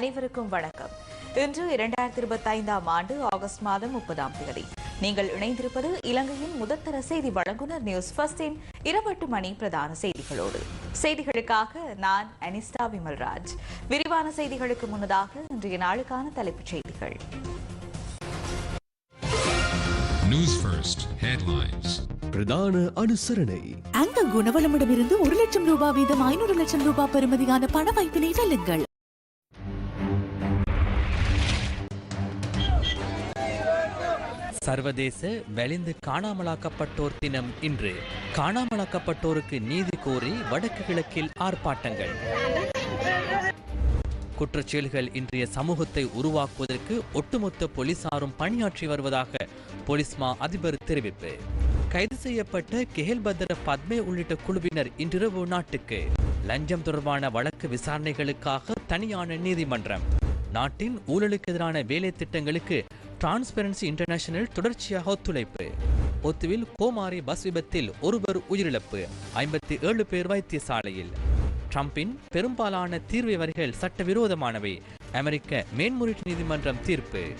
அனைவருக்கும் வணக்கம். இன்று இரண்டாயிரத்தி இருபத்தி ஐந்தாம் ஆண்டு ஆகஸ்ட் மாதம் முப்பதாம் தேதி. நீங்கள் இணைந்திருப்பது இலங்கையின் முதற்தர செய்தி வழங்குனர் நியூஸ் ஃபர்ஸ்டின் இருபட்டு மணி பிரதான செய்திகளோடு. செய்திகளுக்காக நான் அனிஸ்டா விமல்ராஜ். விரிவான செய்திகளுக்கு முன்னதாக இன்றைய நாளுக்கான தலைப்புச் செய்திகள். News First headlines. பிரதான அனுசரணை. அந்த குணவளமிடமிருந்து ஒரு லட்சம் ரூபாய் வீதம் ஐநூறு லட்சம் ரூபாய் பெறுமதியான பண வாய்ப்பினை வெல்லுங்கள் சர்வதேச வலிந்து காணாமலாக்கப்பட்டோர் தினம் இன்று. காணாமலாக்கப்பட்டோருக்கு நீதி கோரி வடக்கு கிழக்கில் ஆர்ப்பாட்டங்கள். குற்றச்செயல்கள் இன்றைய சமூகத்தை உருவாக்குவதற்கு ஒட்டுமொத்த போலீசாரும் பணியாற்றி வருவதாக போலீஸ் மா அதிபர் தெரிவிப்பு. கைது செய்யப்பட்ட கெஹல்பத்ர பத்மே உள்ளிட்ட குழுவினர் இன்றிரவு நாட்டுக்கு. லஞ்சம் தொடர்பான வழக்கு விசாரணைகளுக்காக தனியான நீதிமன்றம். நாட்டின் ஊழலுக்கு எதிரான வேலை திட்டங்களுக்கு டிரான்ஸ்பரன்சி இன்டர்நேஷனல் தொடர்ச்சியாக ஒத்துழைப்பு. ஒத்துவில் கோமாரி பஸ் விபத்தில் ஒருவர் உயிரிழப்பு ஐம்பத்தி ஏழு பேர் வைத்தியசாலையில். ட்ரம்பின் பெரும்பாலான தீர்வு வரிகள் சட்டவிரோதமானவை அமெரிக்க மேன்முறையீட்டு நீதிமன்றம் தீர்ப்பு.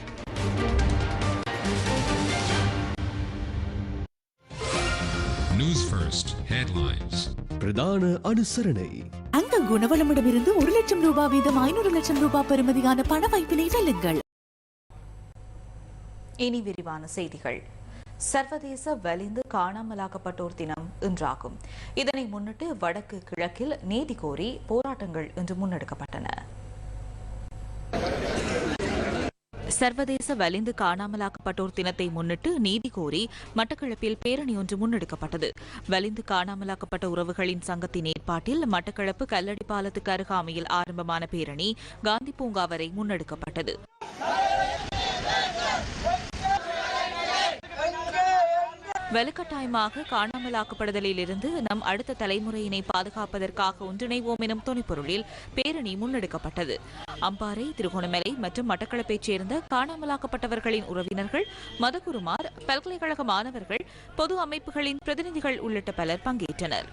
News First headlines. பிரதான அனுசரணை. அந்த குணவளமிடமிருந்து ஒரு லட்சம் ரூபாய் வீதம் ஐநூறு லட்சம் ரூபாய் பெறுமதியான பண வாய்ப்பினை வெல்லுங்கள் இனி விரிவான செய்திகள். சர்வதேச வலிந்து காணாமலாக்கப்பட்டோர் தினம் இன்றாகும். இதனை முன்னிட்டு வடக்கு கிழக்கில் நீதி கோரி போராட்டங்கள் இன்று முன்னெடுக்கப்பட்டன. சர்வதேச வலிந்து காணாமலாக்கப்பட்டோர் தினத்தை முன்னிட்டு நீதி கோரி மட்டக்களப்பில் பேரணி ஒன்று முன்னெடுக்கப்பட்டது. வலிந்து காணாமலாக்கப்பட்ட உறவுகளின் சங்கத்தின் ஏற்பாட்டில் மட்டக்களப்பு கல்லடி பாலத்துக்கு அருகாமையில் ஆரம்பமான பேரணி காந்தி பூங்கா வரை முன்னெடுக்கப்பட்டது. வலுக்கட்டாயமாக காணாமலாக்கப்படுதலில் இருந்து நம் அடுத்த தலைமுறையினை பாதுகாப்பதற்காக ஒன்றிணைவோம் எனும் துணைப்பொருளில் பேரணி முன்னெடுக்கப்பட்டது. அம்பாறை திருகோணமலை மற்றும் மட்டக்களப்பைச் சேர்ந்த காணாமலாக்கப்பட்டவர்களின் உறவினர்கள் மதகுருமார் பல்கலைக்கழக மாணவர்கள் பொது அமைப்புகளின் பிரதிநிதிகள் உள்ளிட்ட பலர் பங்கேற்றனர்.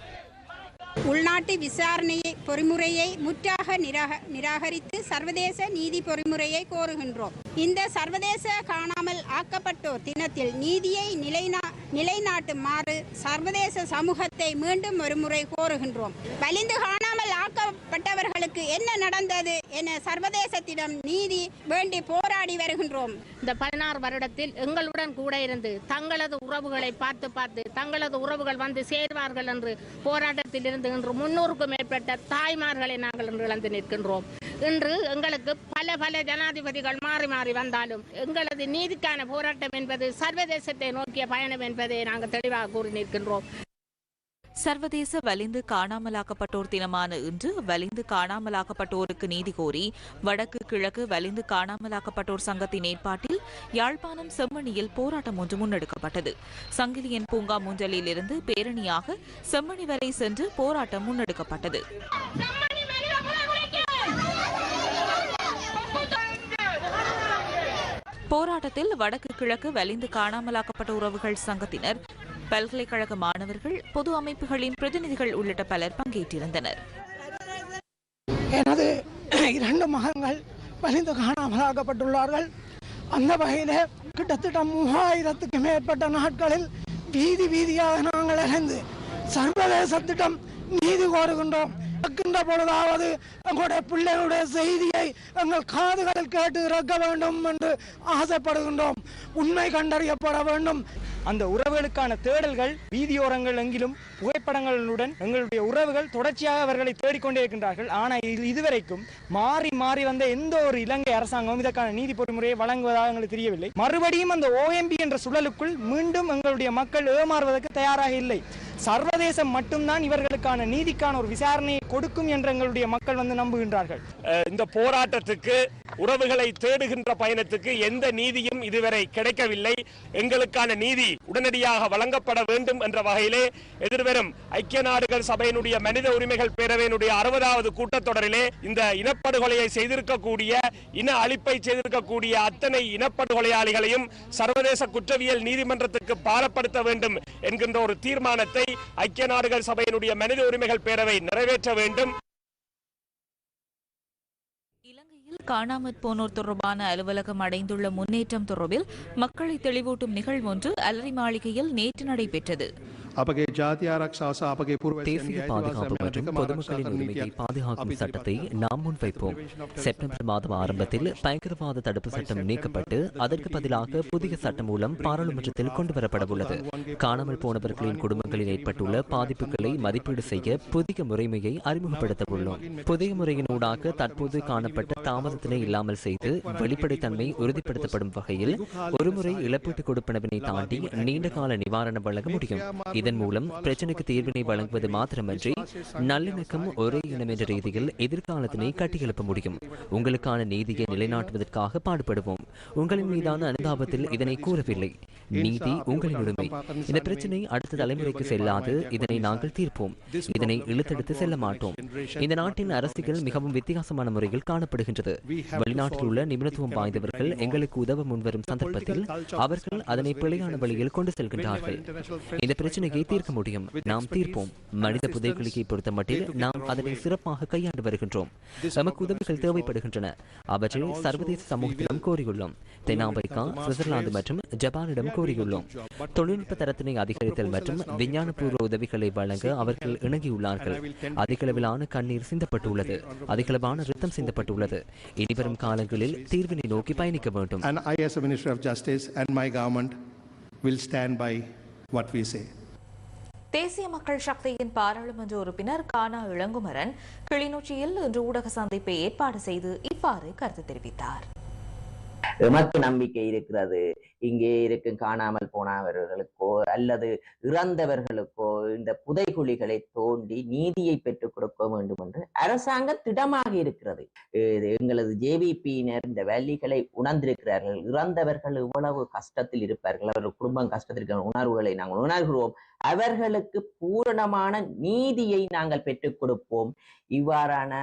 உள்நாட்டு விசாரணையை பொறிமுறையை முற்றாக நிராக நிராகரித்து சர்வதேச நீதி பொறிமுறையை கோருகின்றோம். இந்த சர்வதேச காணாமல் ஆக்கப்பட்டோர் தினத்தில் நீதியை நிலைநா நிலைநாட்டுமாறு சர்வதேச சமூகத்தை மீண்டும் ஒருமுறை கோருகின்றோம். வலிந்து காணாமல் ஆக்கப்பட்டவர்களுக்கு என்ன நடந்தது என சர்வதேசத்திடம் நீதி வேண்டி போராடி வருகின்றோம். இந்த பதினாறு வருடத்தில் எங்களுடன் கூட இருந்து தங்களது உறவுகளை பார்த்து பார்த்து தங்களது உறவுகள் வந்து சேர்வார்கள் என்று போராட்டத்தில் இருந்து இன்று முன்னூறுக்கும் மேற்பட்ட தாய்மார்களை நாங்கள் இன்று இழந்து நிற்கின்றோம். இன்று எங்களுக்கு பல பல ஜனாதிபதிகள் மாறி மாறி வந்தாலும் எங்களது நீதிக்கான போராட்டம் என்பது சர்வதேசத்தை நோக்கிய பயணம் என்பதை நாங்கள் தெளிவாக கூறி நிற்கின்றோம். சர்வதேச வலிந்து காணாமலாக்கப்பட்டோர் தினமான இன்று வலிந்து காணாமலாக்கப்பட்டோருக்கு நீதி கோரி வடக்கு கிழக்கு வலிந்து காணாமலாக்கப்பட்டோர் சங்கத்தின் ஏற்பாட்டில் யாழ்ப்பாணம் செம்மணியில் போராட்டம் ஒன்று முன்னெடுக்கப்பட்டது. சங்கிலியன் பூங்கா மூன்றலில் இருந்து பேரணியாக செம்மணி வரை சென்று போராட்டம் முன்னெடுக்கப்பட்டது. போராட்டத்தில் வடக்கு கிழக்கு வலிந்து காணாமலாக்கப்பட்ட உறவுகள் சங்கத்தினர் பல்கலைக்கழக மாணவர்கள் பொது அமைப்புகளின் பிரதிநிதிகள் உள்ளிட்ட பலர் பங்கேற்றிருந்தனர். எனது இரண்டு மகன்கள் வலிந்து காணாமலாக்கப்பட்டுள்ளார்கள். அந்த வகையில் கிட்டத்தட்ட மூவாயிரத்துக்கு மேற்பட்ட நாட்களில் வீதி வீதியாக நாங்கள் இணைந்து சர்வதேச திட்டம் நீதி கோருகின்றோம். இருக்கின்ற பொழுதாவது எங்களுடைய பிள்ளைகளுடைய செய்தியை எங்கள் காதுகளில் கேட்டு இறக்க வேண்டும் என்று ஆசைப்படுகின்றோம். உண்மை கண்டறியப்பட வேண்டும். அந்த உறவுகளுக்கான தேடல்கள் வீதியோரங்கள் எங்கிலும் புகைப்படங்களுடன் எங்களுடைய உறவுகள் தொடர்ச்சியாக அவர்களை தேடிக்கொண்டே இருக்கின்றார்கள். ஆனால் இது இதுவரைக்கும் மாறி மாறி வந்த எந்த ஒரு இலங்கை அரசாங்கமும் இதற்கான நீதி பொறிமுறையை வழங்குவதாக எங்களுக்கு தெரியவில்லை. மறுபடியும் அந்த ஓஎம்பி என்ற சுழலுக்குள் மீண்டும் எங்களுடைய மக்கள் ஏமாறுவதற்கு தயாராக இல்லை. சர்வதேசம் மட்டும்தான் இவர்களுக்கான நீதிக்கான ஒரு விசாரணையை கொடுக்கும் என்று எங்களுடைய மக்கள் வந்து நம்புகின்றார்கள். அஹ் இந்த போராட்டத்துக்கு உறவுகளை தேடுகின்ற பயணத்துக்கு எந்த நீதியும் இதுவரை கிடைக்கவில்லை. எங்களுக்கான நீதி உடனடியாக வழங்கப்பட வேண்டும் என்ற வகையிலே எதிர்வரும் ஐக்கிய நாடுகள் சபையினுடைய மனித உரிமைகள் பேரவையினுடைய அறுபதாவது கூட்டத்தொடரிலே இந்த இனப்படுகொலையை செய்திருக்கக்கூடிய இன அழிப்பை செய்திருக்கக்கூடிய அத்தனை இனப்படுகொலையாளிகளையும் சர்வதேச குற்றவியல் நீதிமன்றத்துக்கு பாலப்படுத்த வேண்டும் என்கின்ற ஒரு தீர்மானத்தை ஐக்கிய நாடுகள் சபையினுடைய மனித உரிமைகள் பேரவை நிறைவேற்ற வேண்டும். காணாமற் போனோர் தொடர்பான அலுவலகம் அடைந்துள்ள முன்னேற்றம் தொடர்பில் மக்களை தெளிவூட்டும் நிகழ்வொன்று அலரி மாளிகையில் நேற்று நடைபெற்றது. தேசிய பாதுகாப்பு மற்றும் பொதுமக்களின் உரிமையை பாதுகாக்கும் சட்டத்தை நாம் முன்வைப்போம் செப்டம்பர் மாதம் ஆரம்பத்தில் பயங்கரவாத தடுப்பு சட்டம் நீக்கப்பட்டு அதற்கு பதிலாக புதிய சட்டம் மூலம் பாராளுமன்றத்தில் கொண்டுவரப்பட உள்ளது காணாமல் போனவர்களின் குடும்பங்களில் ஏற்பட்டுள்ள பாதிப்புகளை மதிப்பீடு செய்ய புதிய முறைமையை அறிமுகப்படுத்த உள்ளோம் புதிய முறையினூடாக தற்போது காணப்பட்ட தாமதத்தினை இல்லாமல் செய்து வெளிப்படைத்தன்மை உறுதிப்படுத்தப்படும் வகையில் ஒருமுறை இழப்பீட்டு கொடுப்பனவினை தாண்டி நீண்டகால நிவாரணம் வழங்க முடியும் இது இதன் மூலம் பிரச்சனைக்கு தீர்வினை வழங்குவது மாத்திரமன்றி நல்லிணக்கம் ஒரே இனம் என்ற ரீதியில் எதிர்காலத்தினை கட்டியெழுப்ப முடியும். உங்களுக்கான நீதியை நிலைநாட்டுவதற்காக பாடுபடுவோம். உங்களின் மீதான அனுதாபத்தில் இதனை கூறவில்லை. நீதி உங்களின் உரிமை இந்த பிரச்சனை அடுத்த தலைமுறைக்கு செல்லாது. இதனை நாங்கள் தீர்ப்போம். இதனை இழுத்தெடுத்து செல்ல மாட்டோம். இந்த நாட்டின் அரசியல் மிகவும் வித்தியாசமான முறையில் காணப்படுகின்றது. வெளிநாட்டில் உள்ள நிபுணத்துவம் வாய்ந்தவர்கள் எங்களுக்கு உதவ முன்வரும் சந்தர்ப்பத்தில் அவர்கள் அதனை பிழையான வழியில் கொண்டு செல்கின்றார்கள். இந்த பிரச்சனை பிரச்சனையை தீர்க்க முடியும். நாம் தீர்ப்போம். மனித புதைக்குழியை பொறுத்த மட்டில் நாம் அதனை சிறப்பாக கையாண்டு வருகின்றோம். நமக்கு உதவிகள் தேவைப்படுகின்றன. அவற்றை சர்வதேச சமூகத்திடம் கோரியுள்ளோம். தென்னாப்பிரிக்கா சுவிட்சர்லாந்து மற்றும் ஜப்பானிடம் கோரியுள்ளோம். தொழில்நுட்ப தரத்தினை அதிகரித்தல் மற்றும் விஞ்ஞானபூர்வ உதவிகளை வழங்க அவர்கள் இணங்கியுள்ளார்கள். அதிகளவிலான கண்ணீர் சிந்தப்பட்டுள்ளது. அதிகளவான ரத்தம் சிந்தப்பட்டுள்ளது. இனிவரும் காலங்களில் தீர்வினை நோக்கி பயணிக்க வேண்டும். And I, as a Minister of Justice, and my government will stand by what we say. தேசிய மக்கள் சக்தியின் பாராளுமன்ற உறுப்பினர் கானா இளங்குமரன் கிளிநொச்சியில் இன்று ஊடக சந்திப்பை ஏற்பாடு செய்து இவ்வாறு கருத்து தெரிவித்தார். எமக்கு நம்பிக்கை இருக்கிறது. இங்கே இருக்கும் காணாமல் போனவர்களுக்கோ அல்லது இறந்தவர்களுக்கோ இந்த புதைகுழிகளை தோண்டி நீதியை பெற்றுக் கொடுக்க வேண்டும் என்று அரசாங்கம் திடமாக இருக்கிறது. எங்களது ஜேவிபியினர் இந்த வேலிகளை உணர்ந்திருக்கிறார்கள். இறந்தவர்கள் இவ்வளவு கஷ்டத்தில் இருப்பார்கள். அவர்கள் குடும்பம் கஷ்டத்தில் இருக்கிற உணர்வுகளை நாங்கள் உணர்கிறோம். அவர்களுக்கு பூரணமான நீதியை நாங்கள் பெற்றுக் கொடுப்போம். இவ்வாறான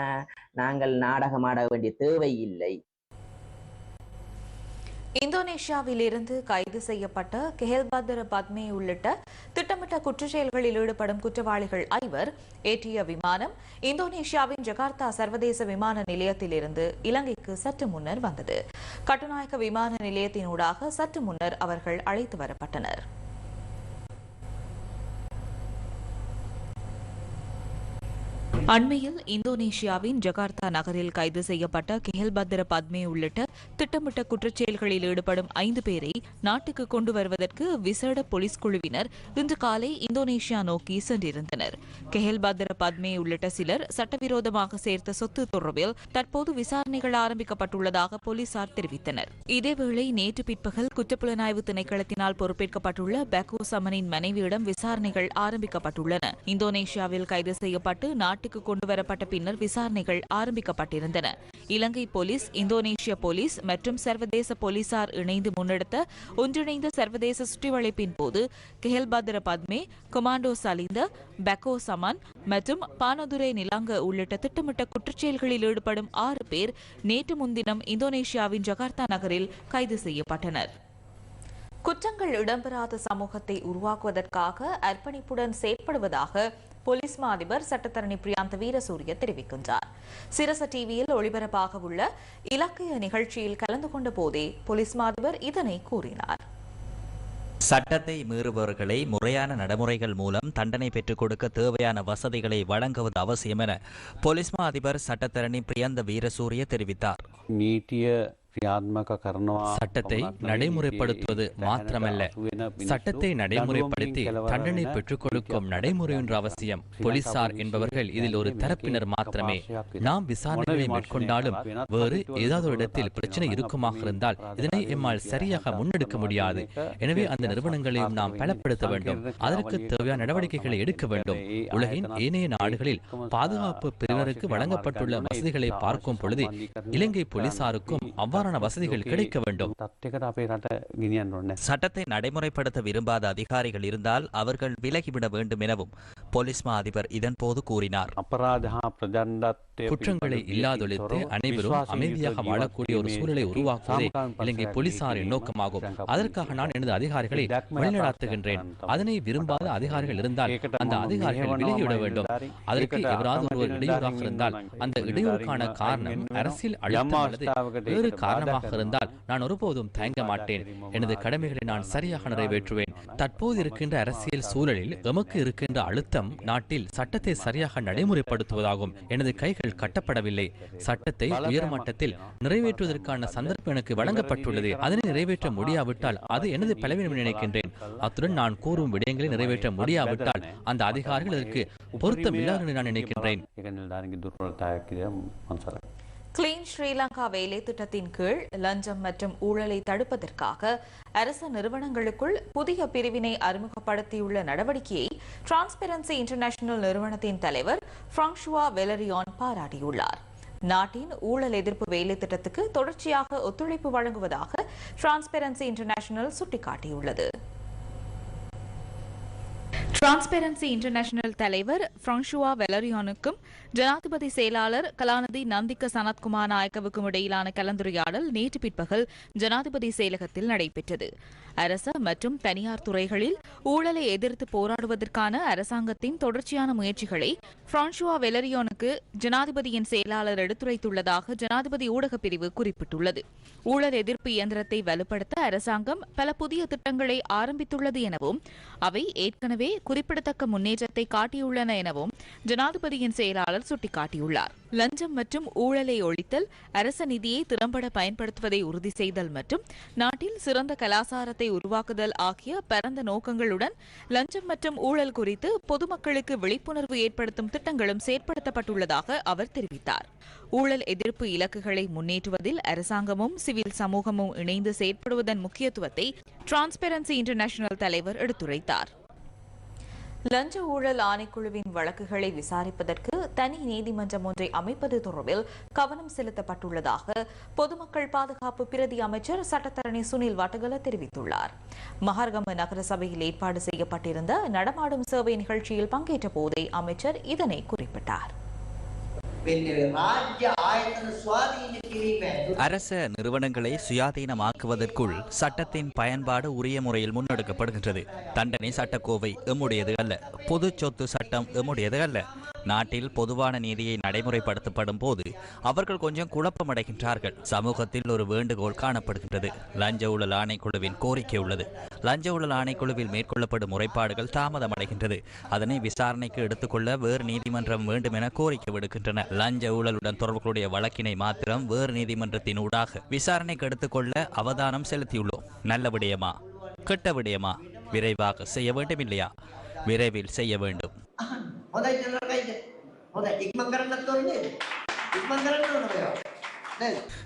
நாங்கள் நாடகமாட வேண்டிய தேவை இல்லை இந்தோனேஷியாவிலிருந்து கைது செய்யப்பட்ட கெஹல்பாதர் பத்மே உள்ளிட்ட திட்டமிட்ட குற்றச்செயல்களில் ஈடுபடும் குற்றவாளிகள் ஐவர் ஏற்றிய விமானம் இந்தோனேஷியாவின் ஜகார்த்தா சர்வதேச விமான நிலையத்திலிருந்து இலங்கைக்கு சற்று முன்னர் வந்தது. கட்டுநாயக்க விமான நிலையத்தினூடாக சற்று முன்னர் அவர்கள் அழைத்து வரப்பட்டனர். அண்மையில் இந்தோனேஷியாவின் ஜகார்த்தா நகரில் கைது செய்யப்பட்ட கெஹல்பத்ர பத்மே உள்ளிட்ட திட்டமிட்ட குற்றச்செயல்களில் ஈடுபடும் ஐந்து பேரை நாட்டுக்கு கொண்டு வருவதற்கு விசேட போலீஸ் குழுவினர் இன்று காலை இந்தோனேஷியா நோக்கி சென்றிருந்தனர். கெஹல்பத்ர பத்மே உள்ளிட்ட சிலர் சட்டவிரோதமாக சேர்த்த சொத்து தொடர்பில் தற்போது விசாரணைகள் ஆரம்பிக்கப்பட்டுள்ளதாக போலீசார் தெரிவித்தனர். இதேவேளை நேற்று பிற்பகல் குற்றப்புலனாய்வு திணைக்களத்தினால் பொறுப்பேற்கப்பட்டுள்ள பெக்கோ சமனின் மனைவியிடம் விசாரணைகள் ஆரம்பிக்கப்பட்டுள்ளன. இந்தோனேஷியாவில் கைது செய்யப்பட்டு நாட்டுக்கு கொண்டு கொண்டுவரப்பட்ட பின்னர் விசாரணைகள் ஆரம்பிக்கப்பட்டிருந்தன. இலங்கை போலீஸ் இந்தோனேஷிய போலீஸ் மற்றும் சர்வதேச போலீசார் இணைந்து முன்னெடுத்த ஒன்றிணைந்த சர்வதேச சுற்றிவளைப்பின் போது கெஹல்பத்ர பத்மே கொமாண்டோ சலிந்த பெக்கோ சமான் மற்றும் பானதுரை நிலாங்க உள்ளிட்ட திட்டமிட்ட குற்றச்செயல்களில் ஈடுபடும் ஆறு பேர் நேற்று முன்தினம் இந்தோனேஷியாவின் ஜகார்த்தா நகரில் கைது செய்யப்பட்டனர். குற்றங்கள் இடம்பெறாத சமூகத்தை உருவாக்குவதற்காக அர்ப்பணிப்புடன் செயற்படுவதாக போலீஸ் மா சட்டத்தரணி பிரியாந்த வீரசூரிய தெரிவிக்கின்றார். சிரச டிவியில் ஒளிபரப்பாக உள்ள இலக்கிய நிகழ்ச்சியில் கலந்து கொண்ட போதே போலீஸ் மா இதனை கூறினார். சட்டத்தை மீறுபவர்களை முறையான நடைமுறைகள் மூலம் தண்டனை பெற்றுக் கொடுக்க தேவையான வசதிகளை வழங்குவது அவசியம் என போலீஸ் மா அதிபர் சட்டத்தரணி பிரியந்த வீரசூரிய தெரிவித்தார். நீட்டிய சட்டத்தை நடைமுறைப்படுத்துவது மாத்திரமல்ல சட்டத்தை நடைமுறைப்படுத்தி தண்டனை பெற்றுக் கொடுக்கும் நடைமுறை ஒன்று அவசியம் போலீசார் என்பவர்கள் இதில் ஒரு தரப்பினர் மாத்திரமே நாம் விசாரணைகளை மேற்கொண்டாலும் வேறு ஏதாவது ஒரு இடத்தில் பிரச்சனை இருக்குமாக இருந்தால் இதனை எம்மால் சரியாக முன்னெடுக்க முடியாது எனவே அந்த நிறுவனங்களையும் நாம் பலப்படுத்த வேண்டும் அதற்கு தேவையான நடவடிக்கைகளை எடுக்க வேண்டும் உலகின் ஏனைய நாடுகளில் பாதுகாப்பு பிரிவினருக்கு வழங்கப்பட்டுள்ள வசதிகளை பார்க்கும் பொழுது இலங்கை போலீசாருக்கும் அவ்வாறான வசதிகள் கிடைக்க வேண்டும். சட்டத்தை நடைமுறைப்படுத்த விரும்பாத அதிகாரிகள் இருந்தால் அவர்கள் விலகிவிட வேண்டும் எனவும் போலீஸ் மா அதிபர் இதன்போது கூறினார். குற்றங்களை இல்லாதொழித்து அனைவரும் அமைதியாக வாழக்கூடிய ஒரு சூழலை உருவாக்குவதே இலங்கை போலீசாரின் நோக்கமாகும். அதற்காக நான் எனது அதிகாரிகளை வழிநடாத்துகின்றேன் அதனை விரும்பாத அதிகாரிகள் இருந்தால் அந்த அதிகாரிகள் விலகிவிட வேண்டும். அதற்கு எவராது ஒருவர் இடையூறாக இருந்தால் அந்த இடையூறுக்கான காரணம் அரசியல் அழுத்தம் அல்லது வேறு காரணமாக இருந்தால் நான் ஒருபோதும் தயங்க மாட்டேன். எனது கடமைகளை நான் சரியாக நிறைவேற்றுவேன். தற்போது இருக்கின்ற அரசியல் சூழலில் எமக்கு இருக்கின்ற அழுத்தம் நாட்டில் சட்டத்தை சரியாக நடைமுறைப்படுத்துவதாகும். எனது கைகள் கட்டப்படவில்லை. சட்டத்தை உயர்மட்டத்தில் நிறைவேற்றுவதற்கான சந்தர்ப்பம் எனக்கு வழங்கப்பட்டுள்ளது. அதனை நிறைவேற்ற முடியாவிட்டால் அது எனது பலவீனம் நினைக்கின்றேன். அத்துடன் நான் கூறும் விடயங்களை நிறைவேற்ற முடியாவிட்டால் அந்த அதிகாரிகள் அதற்கு பொருத்தம் இல்லாத நான் நினைக்கின்றேன். கிளீன் ஸ்ரீலங்கா வேலை திட்டத்தின் கீழ் லஞ்சம் மற்றும் ஊழலை தடுப்பதற்காக அரச நிறுவனங்களுக்குள் புதிய பிரிவினை அறிமுகப்படுத்தியுள்ள நடவடிக்கையை டிரான்ஸ்பெரன்சி இன்டர்நேஷனல் நிறுவனத்தின் தலைவர் பிராங்ஷுவா வெலரியான் பாராட்டியுள்ளார். நாட்டின் ஊழல் எதிர்ப்பு வேலை திட்டத்துக்கு தொடர்ச்சியாக ஒத்துழைப்பு வழங்குவதாக டிரான்ஸ்பெரன்சி இன்டர்நேஷனல் சுட்டிக்காட்டியுள்ளது. டிரான்ஸ்பெரன்சி இன்டர்நேஷனல் தலைவர் பிரான்சுவா வெலரியானுக்கும் ஜனாதிபதி செயலாளர் கலாநிதி நந்திக்க சனத்குமார் நாயக்கவுக்கும் இடையிலான கலந்துரையாடல் நேற்று பிற்பகல் ஜனாதிபதி செயலகத்தில் நடைபெற்றது. அரச மற்றும் தனியார் துறைகளில் ஊழலை எதிர்த்து போராடுவதற்கான அரசாங்கத்தின் தொடர்ச்சியான முயற்சிகளை பிரான்சுவா வெலரியோனுக்கு ஜனாதிபதியின் செயலாளர் எடுத்துரைத்துள்ளதாக ஜனாதிபதி ஊடகப் பிரிவு குறிப்பிட்டுள்ளது. ஊழல் எதிர்ப்பு இயந்திரத்தை வலுப்படுத்த அரசாங்கம் பல புதிய திட்டங்களை ஆரம்பித்துள்ளது எனவும் அவை ஏற்கனவே குறிப்பிடத்தக்க முன்னேற்றத்தை காட்டியுள்ளன எனவும் ஜனாதிபதியின் செயலாளர் சுட்டிக்காட்டியுள்ளார். லஞ்சம் மற்றும் ஊழலை ஒழித்தல் அரச நிதியை திறம்பட பயன்படுத்துவதை உறுதி செய்தல் மற்றும் நாட்டில் சிறந்த கலாசாரத்தை உருவாக்குதல் ஆகிய பரந்த நோக்கங்களுடன் லஞ்சம் மற்றும் ஊழல் குறித்து பொதுமக்களுக்கு விழிப்புணர்வு ஏற்படுத்தும் திட்டங்களும் செயற்படுத்தப்பட்டுள்ளதாக அவர் தெரிவித்தார். ஊழல் எதிர்ப்பு இலக்குகளை முன்னேற்றுவதில் அரசாங்கமும் சிவில் சமூகமும் இணைந்து செயற்படுவதன் முக்கியத்துவத்தை டிரான்ஸ்பெரன்சி இன்டர்நேஷனல் தலைவர் எடுத்துரைத்தார். லஞ்ச ஊழல் ஆணைக்குழுவின் வழக்குகளை விசாரிப்பதற்கு தனி நீதிமன்றம் ஒன்றை அமைப்பது தொடர்பில் கவனம் செலுத்தப்பட்டுள்ளதாக பொதுமக்கள் பாதுகாப்பு பிரதி அமைச்சர் சட்டத்தரணி சுனில் வட்டகல தெரிவித்துள்ளார். மகர்கம நகர சபையில் ஏற்பாடு செய்யப்பட்டிருந்த நடமாடும் சேவை நிகழ்ச்சியில் பங்கேற்ற போதே அமைச்சர் இதனை குறிப்பிட்டார். அரச நிறுவனங்களை சுயாதீனமாக்குவதற்குள் சட்டத்தின் பயன்பாடு உரிய முறையில் முன்னெடுக்கப்படுகின்றது. தண்டனை சட்டக்கோவை எம்முடையது அல்ல. பொது சொத்து சட்டம் எம்முடையது அல்ல. நாட்டில் பொதுவான நீதியை நடைமுறைப்படுத்தப்படும் போது அவர்கள் கொஞ்சம் குழப்பமடைகின்றார்கள். சமூகத்தில் ஒரு வேண்டுகோள் காணப்படுகின்றது. லஞ்ச ஊழல் ஆணைக்குழுவின் கோரிக்கை உள்ளது. லஞ்ச ஊழல் ஆணைக்குழுவில் மேற்கொள்ளப்படும் முறைப்பாடுகள் தாமதமடைகின்றது. அதனை விசாரணைக்கு எடுத்துக்கொள்ள வேறு நீதிமன்றம் வேண்டும் என கோரிக்கை விடுக்கின்றன. லஞ்ச ஊழலுடன் தொடர்புடைய வழக்கினை மாத்திரம் வேறு நீதிமன்றத்தின் ஊடாக விசாரணைக்கு எடுத்துக்கொள்ள அவதானம் செலுத்தியுள்ளோம். நல்ல விடயமா? கெட்ட விடயமா? விரைவாக செய்ய வேண்டும் இல்லையா விரைவில் செய்ய வேண்டும்.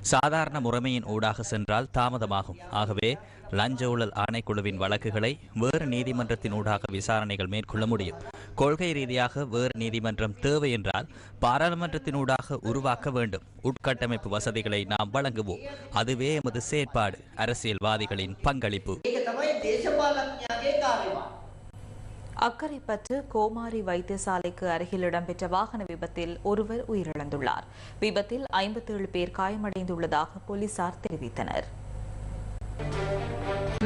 சாதாரண முறைமையின் ஊடாக சென்றால் தாமதமாகும். ஆகவே லஞ்ச ஊழல் ஆணைக்குழுவின் வழக்குகளை வேறு நீதிமன்றத்தினூடாக விசாரணைகள் மேற்கொள்ள முடியும். கொள்கை ரீதியாக வேறு நீதிமன்றம் தேவை என்றால் பாராளுமன்றத்தினூடாக உருவாக்க வேண்டும். உட்கட்டமைப்பு வசதிகளை நாம் வழங்குவோம். அதுவே எமது செயற்பாடு. அரசியல்வாதிகளின் பங்களிப்பு. அக்கரைப்பற்று கோமாரி வைத்தியசாலைக்கு அருகில் இடம்பெற்ற வாகன விபத்தில் ஒருவர் உயிரிழந்துள்ளார். விபத்தில் ஐம்பத்தேழு பேர் காயமடைந்துள்ளதாக போலீசார் தெரிவித்தனர்.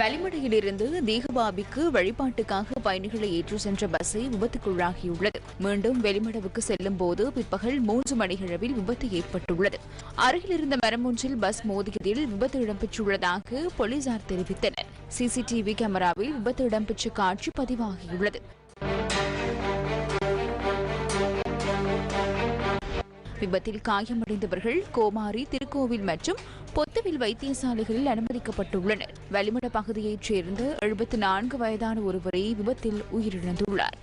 வலிமடையிலிருந்து தீகபாபிக்கு வழிபாட்டுக்காக பயணிகளை ஏற்றி சென்ற பஸ்ஸை விபத்துக்குள்ளாகியுள்ளது. மீண்டும் வெளிமடவுக்கு செல்லும் போது பிற்பகல் மூன்று மணிகளவில் விபத்து ஏற்பட்டுள்ளது. அருகில் இருந்த மரம் ஒன்றில் பஸ் மோதியதில் விபத்து இடம்பெற்றுள்ளதாக போலீசார் தெரிவித்தனர். சிசிடிவி கேமராவில் விபத்து இடம்பெற்ற காட்சி பதிவாகியுள்ளது. விபத்தில் காயமடைந்தவர்கள் கோமாரி திருக்கோவில் மற்றும் பொத்துவில் வைத்தியசாலைகளில் அனுமதிக்கப்பட்டுள்ளனர். வலிமட பகுதியைச் சேர்ந்த எழுபத்தி நான்கு வயதான ஒருவரை விபத்தில் உயிரிழந்துள்ளார்.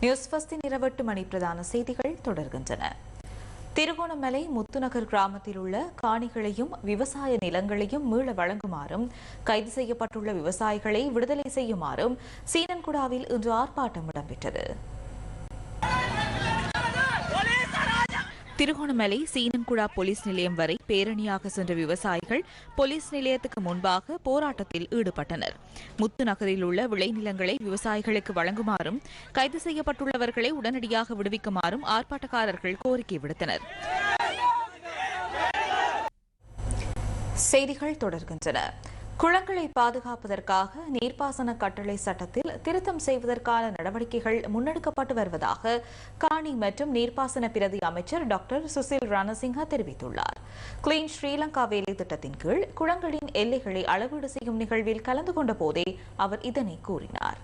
நியூஸ் ஃபஸ்டின் இரவெட்டு மணி பிரதான செய்திகள் தொடர்கின்றன. திருகோணமலை முத்துநகர் கிராமத்தில் உள்ள காணிகளையும் விவசாய நிலங்களையும் மீள வழங்குமாறும் கைது செய்யப்பட்டுள்ள விவசாயிகளை விடுதலை செய்யுமாறும் சீனன்குடாவில் இன்று ஆர்ப்பாட்டம் இடம்பெற்றது. திருகோணமலை சீனங்குழா போலீஸ் நிலையம் வரை பேரணியாக சென்ற விவசாயிகள் போலீஸ் நிலையத்துக்கு முன்பாக போராட்டத்தில் ஈடுபட்டனர். முத்து நகரில் உள்ள விளைநிலங்களை விவசாயிகளுக்கு வழங்குமாறும் கைது செய்யப்பட்டுள்ளவர்களை உடனடியாக விடுவிக்குமாறும் ஆர்ப்பாட்டக்காரர்கள் கோரிக்கை விடுத்தனர். செய்திகள் தொடர்கின்றன. குளங்களை பாதுகாப்பதற்காக நீர்ப்பாசன கட்டளை சட்டத்தில் திருத்தம் செய்வதற்கான நடவடிக்கைகள் முன்னெடுக்கப்பட்டு வருவதாக காணி மற்றும் நீர்ப்பாசன பிரதி அமைச்சர் டாக்டர் சுசில் ரணசிங்கா தெரிவித்துள்ளார். கிளீன் ஸ்ரீலங்கா வேலை திட்டத்தின் கீழ் குளங்களின் எல்லைகளை அளவீடு செய்யும் நிகழ்வில் கலந்து கொண்ட போதே அவர் இதனை கூறினார்.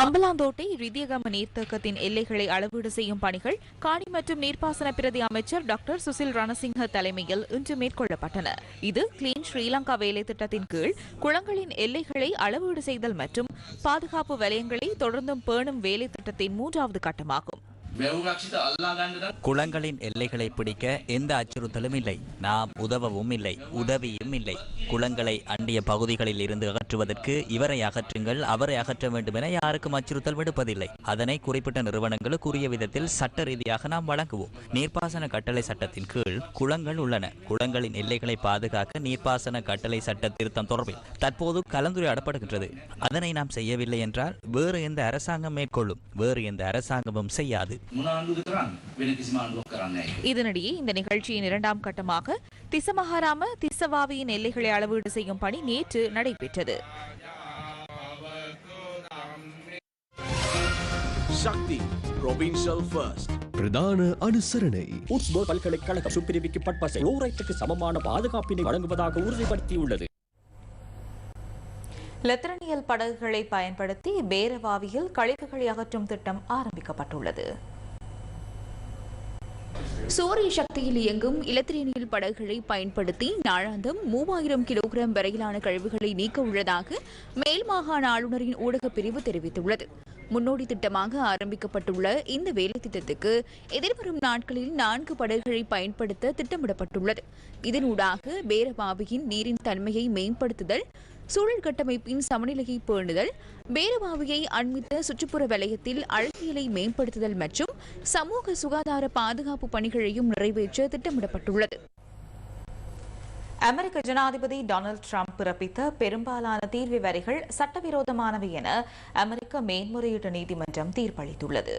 அம்பலாந்தோட்டை ரிதியகம நீர்த்தேக்கத்தின் எல்லைகளை அளவீடு செய்யும் பணிகள் காணி மற்றும் நீர்ப்பாசன பிரதி அமைச்சர் டாக்டர் சுசில் ரணசிங்க தலைமையில் இன்று மேற்கொள்ளப்பட்டன. இது கிளீன் ஸ்ரீலங்கா வேலை திட்டத்தின் கீழ் குளங்களின் எல்லைகளை அளவீடு செய்தல் மற்றும் பாதுகாப்பு வலயங்களை தொடர்ந்தும் பேணும் வேலை திட்டத்தின் மூன்றாவது கட்டமாகும். குளங்களின் எல்லைகளை பிடிக்க எந்த அச்சுறுத்தலும் இல்லை. நாம் உதவவும் இல்லை உதவியும் இல்லை. குளங்களை அண்டிய பகுதிகளில் இருந்து அகற்றுவதற்கு இவரை அகற்றுங்கள் அவரை அகற்ற வேண்டும் என யாருக்கும் அச்சுறுத்தல் விடுப்பதில்லை. அதனை குறிப்பிட்ட நிறுவனங்களுக்கு உரிய விதத்தில் சட்ட ரீதியாக நாம் வழங்குவோம். நீர்ப்பாசன கட்டளை சட்டத்தின் கீழ் குளங்கள் உள்ளன. குளங்களின் எல்லைகளை பாதுகாக்க நீர்ப்பாசன கட்டளை சட்ட திருத்தம் தொடர்பில் தற்போது கலந்துரையாடப்படுகின்றது. அதனை நாம் செய்யவில்லை என்றால் வேறு எந்த அரசாங்கம் மேற்கொள்ளும். வேறு எந்த அரசாங்கமும் செய்யாது. இதனிடையே இந்த நிகழ்ச்சியின் இரண்டாம் கட்டமாக திசமகாராம திசவாவியின் எல்லைகளை அளவீடு செய்யும் பணி நேற்று நடைபெற்றது. சக்தி ப்ரொவின்ஷியல் ஃபர்ஸ்ட் பிரதான அனுசரணை. உட்ஸ்பர்க் பல்கலைக்கழகம் சுப்பிரிவிக்கு பட்பசை குளோரைட்டுக்கு சமமான பாதுகாப்பினை வழங்குவதாக உறுதிப்படுத்தியுள்ளது. லெத்தரனியல் படகுகளை பயன்படுத்தி பேரவாவியில் கழிவுகளை அகற்றும் திட்டம் ஆரம்பிக்கப்பட்டுள்ளது. சூரிய சக்தியில் இயங்கும் இலத்திரனியல் படகுகளை பயன்படுத்தி நாளாந்தம் மூவாயிரம் கிலோகிராம் வரையிலான கழிவுகளை நீக்க உள்ளதாக மேல் மாகாண ஆளுநரின் ஊடகப் பிரிவு தெரிவித்துள்ளது. முன்னோடி திட்டமாக ஆரம்பிக்கப்பட்டுள்ள இந்த வேலை திட்டத்துக்கு எதிர்வரும் நாட்களில் நான்கு படகுகளை பயன்படுத்த திட்டமிடப்பட்டுள்ளது. இதனூடாக பேரபாவியின் நீரின் தன்மையை மேம்படுத்துதல் சூழல் கட்டமைப்பின் சமநிலையை பேணுதல் பேரபாவியை அண்மித்த சுற்றுப்புற வலயத்தில் அழகியலை மேம்படுத்துதல் மற்றும் சமூக சுகாதார பாதுகாப்பு பணிகளையும் நிறைவேற்ற திட்டமிடப்பட்டுள்ளது. அமெரிக்க ஜனாதிபதி டொனால்டு டிரம்ப் பிறப்பித்த பெரும்பாலான தீர்வு வரிகள் சட்டவிரோதமானவை என அமெரிக்க மேன்முறையீட்டு நீதிமன்றம் தீர்ப்பளித்துள்ளது.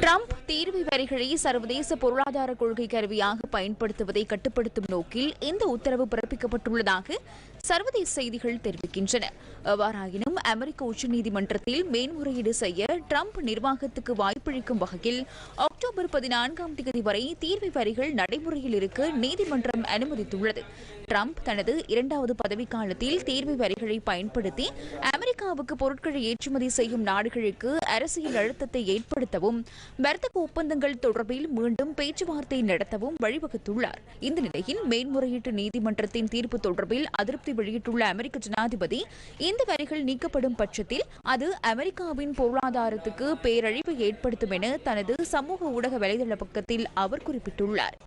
டிரம்ப் தீர்வு வரிகளை சர்வதேச பொருளாதார கொள்கை கருவியாக பயன்படுத்துவதை கட்டுப்படுத்தும் நோக்கில் இந்த உத்தரவு பிறப்பிக்கப்பட்டுள்ளதாக சர்வதேச செய்திகள் தெரிவிக்கின்றன. எவ்வாறாயினும் அமெரிக்க உச்சநீதிமன்றத்தில் மேன்முறையீடு செய்ய டிரம்ப் நிர்வாகத்துக்கு வாய்ப்பளிக்கும் வகையில் அக்டோபர் பதினான்காம் தேதி வரை தீர்வை வரிகள் நடைமுறையில் இருக்க நீதிமன்றம் அனுமதித்துள்ளது. டிரம்ப் தனது இரண்டாவது பதவிக்காலத்தில் தீர்வை வரிகளை பயன்படுத்தி அமெரிக்காவுக்கு பொருட்களை ஏற்றுமதி செய்யும் நாடுகளுக்கு அரசியல் அழுத்தத்தை ஏற்படுத்தவும் வர்த்தக ஒப்பந்தங்கள் தொடர்பில் மீண்டும் பேச்சுவார்த்தை நடத்தவும் வழிவகுத்துள்ளார். இந்த நிலையில் மேன்முறையீட்டு நீதிமன்றத்தின் தீர்ப்பு தொடர்பில் அதிருப்தி வெளியிட்டுள்ள அமெரிக்க ஜனாதிபதி இந்த வரிகள் நீக்கப்படும் பட்சத்தில் அது அமெரிக்காவின் பொருளாதாரத்துக்கு பேரழிவு ஏற்படுத்தும் என தனது சமூக ஊடக வலைதள பக்கத்தில் அவர் குறிப்பிட்டுள்ளார்.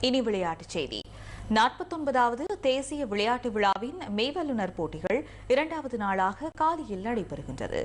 இனி விளையாட்டுச் செய்தி. நாற்பத்தொன்பதாவது தேசிய விளையாட்டு விழாவின் மெய்வல்லுநர் போட்டிகள் இரண்டாவது நாளாக காலியில் நடைபெறுகின்றது.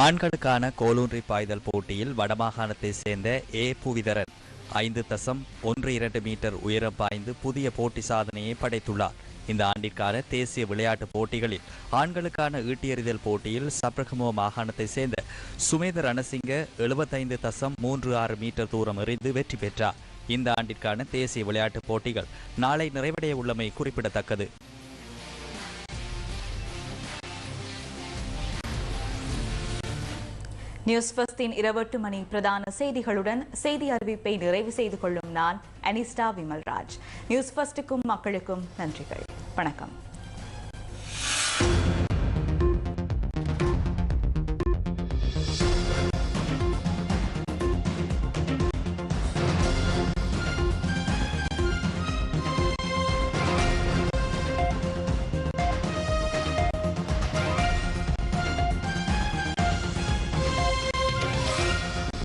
ஆண்களுக்கான கோலூன்றி பாய்தல் போட்டியில் வடமாகாணத்தைச் சேர்ந்த ஏ. புவிதரன் ஐந்து தசம் ஒன்று இரண்டு மீட்டர் உயரம் பாய்ந்து புதிய போட்டி சாதனையை படைத்துள்ளார். இந்த ஆண்டிற்கான தேசிய விளையாட்டுப் போட்டிகளில் ஆண்களுக்கான ஈட்டியறிதல் போட்டியில் சப்ரகமோ மாகாணத்தைச் சேர்ந்த சுமேத ரணசிங்க எழுபத்தைந்து தசம் மூன்று ஆறு மீட்டர் தூரம் எறிந்து வெற்றி பெற்றார். இந்த ஆண்டிற்கான தேசிய விளையாட்டுப் போட்டிகள் நாளை நிறைவடைய உள்ளமை குறிப்பிடத்தக்கது. நியூஸ் ஃபர்ஸ்டின் இருபட்டு மணி பிரதான செய்திகளுடன் செய்தி அறிவிப்பை நிறைவு செய்து கொள்ளும் நான் அனிஸ்டா விமல்ராஜ். நியூஸ் பஸ்டுக்கும் மக்களுக்கும் நன்றிகள். வணக்கம்.